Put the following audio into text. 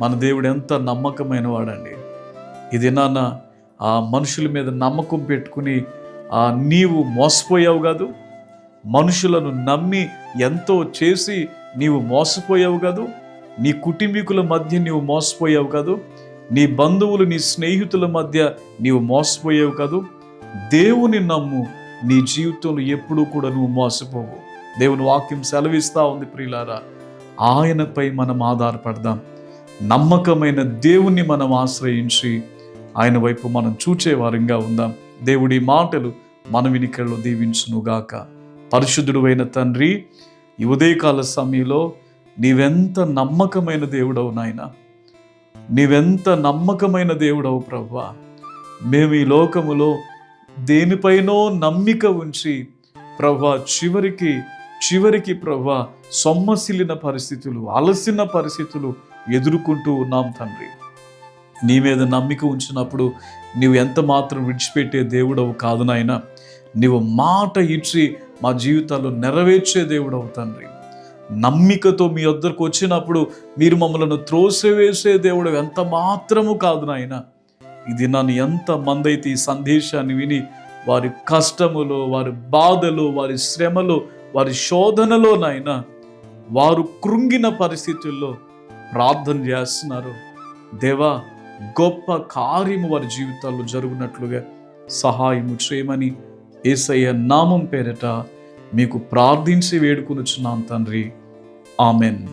మన దేవుడు ఎంత నమ్మకమైన వాడండి. ఇది నాన్న ఆ మనుషుల మీద నమ్మకం పెట్టుకుని ఆ నీవు మోసపోయావు కాదు మనుషులను నమ్మి ఎంతో చేసి నీవు మోసపోయావు కాదు నీ కుటుంబీకుల మధ్య నీవు మోసపోయావు కాదు నీ బంధువులు నీ స్నేహితుల మధ్య నీవు మోసపోయావు కాదు దేవుని నమ్ము నీ జీవితంలో ఎప్పుడూ కూడా నువ్వు మోసపోవు. దేవుని వాక్యం సెలవిస్తూ ఉంది ప్రియులారా ఆయనపై మనం ఆధారపడదాం. నమ్మకమైన దేవుణ్ణి మనం ఆశ్రయించి ఆయన వైపు మనం చూచేవారంగా ఉందాం. దేవుడి మాటలు మన వినికల్లో దీవించునుగాక. పరిశుద్ధుడు అయిన తండ్రి ఈ ఉదయకాల సమయంలో నీవెంత నమ్మకమైన దేవుడవు నాయన. నీవెంత నమ్మకమైన దేవుడవు ప్రవ్వా. మేము ఈ లోకములో దేనిపైనో నమ్మిక ఉంచి ప్రవ్వా చివరికి చివరికి ప్రభా సొమ్మసిల్లిన పరిస్థితులు అలసిన పరిస్థితులు ఎదుర్కొంటూ ఉన్నాం తండ్రి. నీ మీద నమ్మిక ఉంచినప్పుడు నీవు ఎంత మాత్రం విడిచిపెట్టే దేవుడవు కాదు నాయన. నీవు మాట ఇచ్చి మా జీవితాల్లో నెరవేర్చే దేవుడవు తండ్రి. నమ్మికతో మీ వద్దకు వచ్చినప్పుడు మీరు మమ్మలను త్రోసివేసే దేవుడు ఎంత మాత్రము కాదు నాయన. ఇది నన్ను ఎంత మందైతే ఈ సందేశాన్ని విని వారి కష్టములో వారి బాధలు వారి శ్రమలో వారి శోధనలోనైనా వారు కృంగిన పరిస్థితుల్లో ప్రార్థన చేస్తున్నారు. దేవా గొప్ప కార్యము వారి జీవితాల్లో జరుగునట్లుగా సహాయము చేయమని ఏసయ్య నామం పేరట మీకు ప్రార్థించి వేడుకొనుచున్నాను తండ్రి. ఆమెన్.